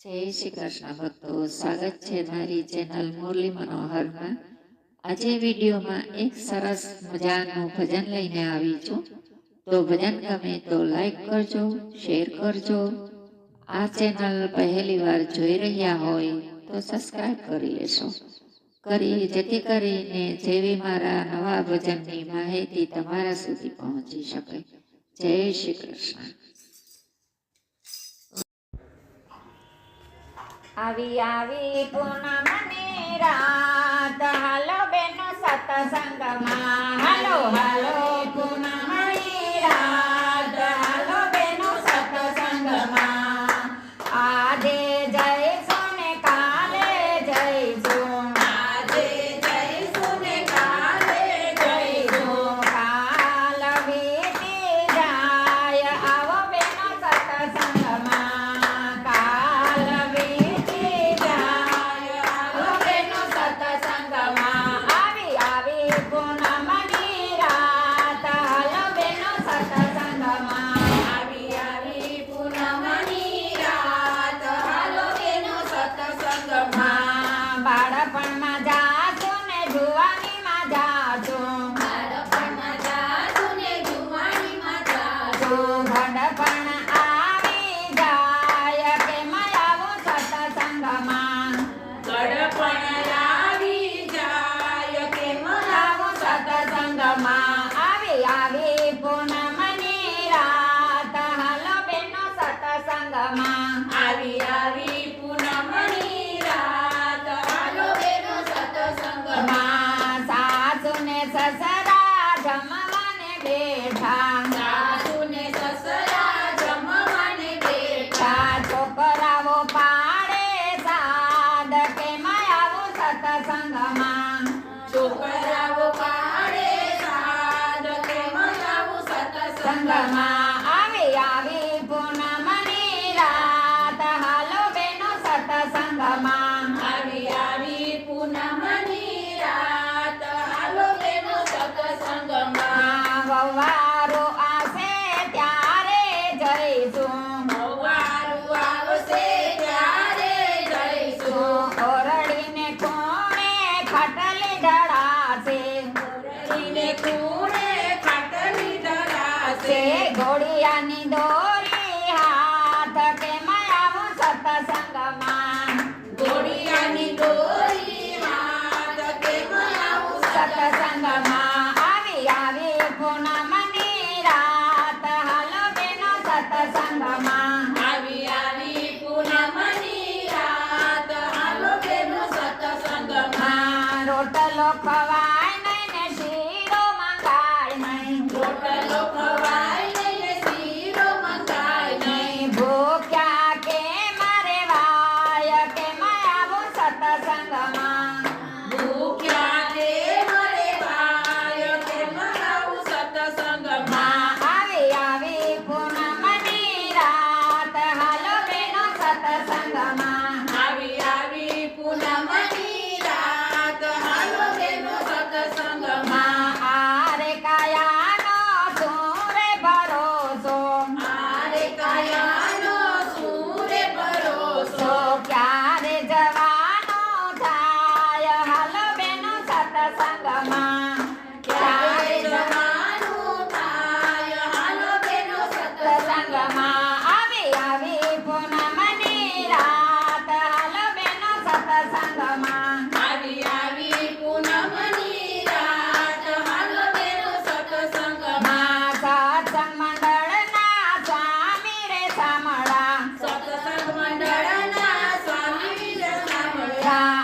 જય શ્રી કૃષ્ણ ભક્તો, સ્વાગત છે મારી ચેનલ મુરલી મનોહરમાં. આજે વિડીયોમાં એક સરસ મજાનું ભજન લઈને આવી છું. તો ભજન ગમે તો લાઈક કરજો શેર કરજો. આ ચેનલ પહેલી વાર જોઈ રહ્યા હોય તો સબસ્ક્રાઈબ કરી લેશો. કરી, જેથી કરીને જેવી મારા નવા ભજનની માહિતી તમારા સુધી પહોંચી શકે. જય શ્રી કૃષ્ણ. આવી આવી પૂનમની રાત બાળપણમાં જાશું ને જુવાનીમાં જાશું. બાળપણમાં ને જુવાનીમાં આવી જાય કે મયાવું સતસંગમાં ગડપણ આવી જાય કે મયાવું સતસંગમાં આવી આવી છોકરાઓ પાડે સાદ કે આવું સતસંગમાં. છે ઘોડિયાની દોરી હાથ કે આવું સતસંગમાં. ઘોડિયાની દોરી હાથ કેમ આવું સતસંગમાં. આવી આવી પૂનમની રાત હાલો બેનો સતસંગમાં. આવી આવી પૂનમની રાત હાલો બેનો સતસંગમાં. રોટલો ખવા Tchau.